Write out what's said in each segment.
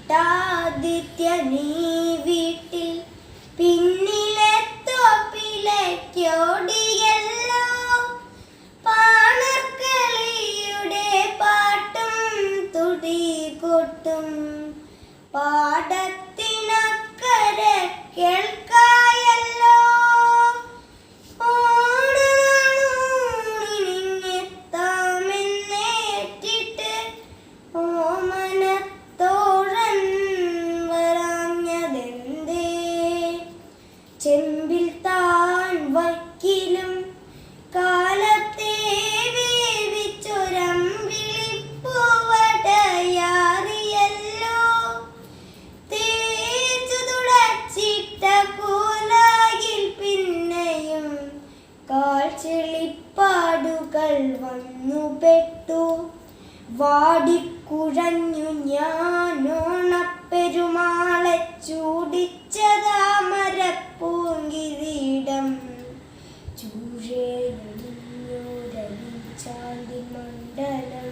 നട്ടാദിത്യ നീ വീട്ടിൽ. പിന്നിലെ തോപ്പിലേക്കോടിയല്ലോ പാണക്കളിയുടെ പാട്ടും തുടി കൊട്ടും പാടത്തിനക്കരെ കേൾക്കായല്ലോ കാൽച്ചെളിപ്പാടുകൾ വന്നു പെട്ടു. വാടിക്കുഴഞ്ഞു ഞാനോണപ്പെരുമാളെ ചൂടിച്ചതാ മരപ്പൂങ്കിരീടം. ചൂഴേറിഞ്ഞൂരലിച്ചാണ്ടി മണ്ഡലം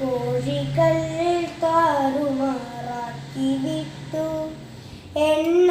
കോഴികൾ താറുമാറാക്കി വിട്ടു എണ്ണ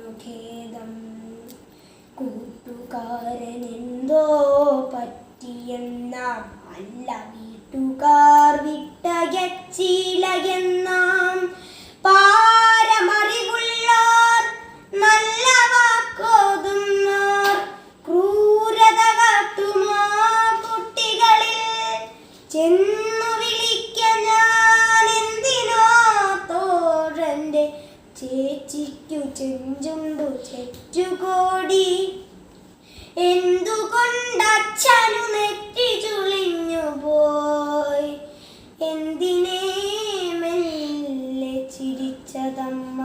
ഖേദം കൂട്ടുകാരനെന്തോ പറ്റിയെന്ന അല്ല വീട്ടുകാർ വിട്ടയച്ചില ചെഞ്ചുണ്ടു ചെറ്റുകോടി എന്തുകൊണ്ടച്ഛനു നെറ്റി ചുളിഞ്ഞു പോയി എന്തിനേ മെല്ലെ ചിരിച്ചതമ്മ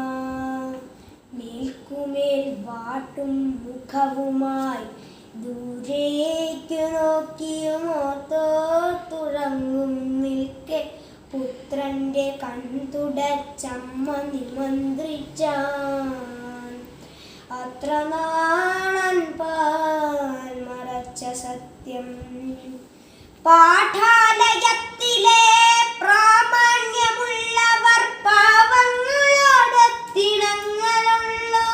മേൽക്കുമേൽ വാട്ടും മുഖവുമായി ദൂരേക്കു നോക്കിയുമോത്തോ തുറങ്ങും നിൽക്കെ പുത്രന്റെ കൺതുടച്ചമ്മ നിമന്ത്രിച്ചാൻ. അത്ര നാണൻ പാൽ മറച്ച സത്യം. പാഠാലയത്തിലെ പ്രാമാണ്യമുള്ളവർ പാവങ്ങളോടൊത്തിണങ്ങളുള്ളൂ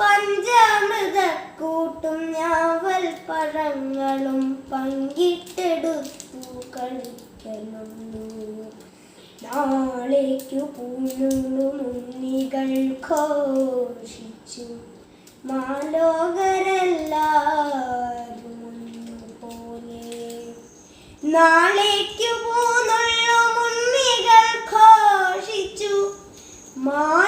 പഞ്ചാമൃതക്കൂട്ടും ഞാവൽ പഴങ്ങളും പങ്കിട്ടെടുത്തു നാളേക്കു പൂണുള്ളു മുന്നികൾ ഘോഷിച്ചു. മാലോകരെല്ലാരും ഒന്നുപോലെ നാളേക്കു പൂന്നുള്ളു മുന്നികൾ ഘോഷിച്ചു. മാ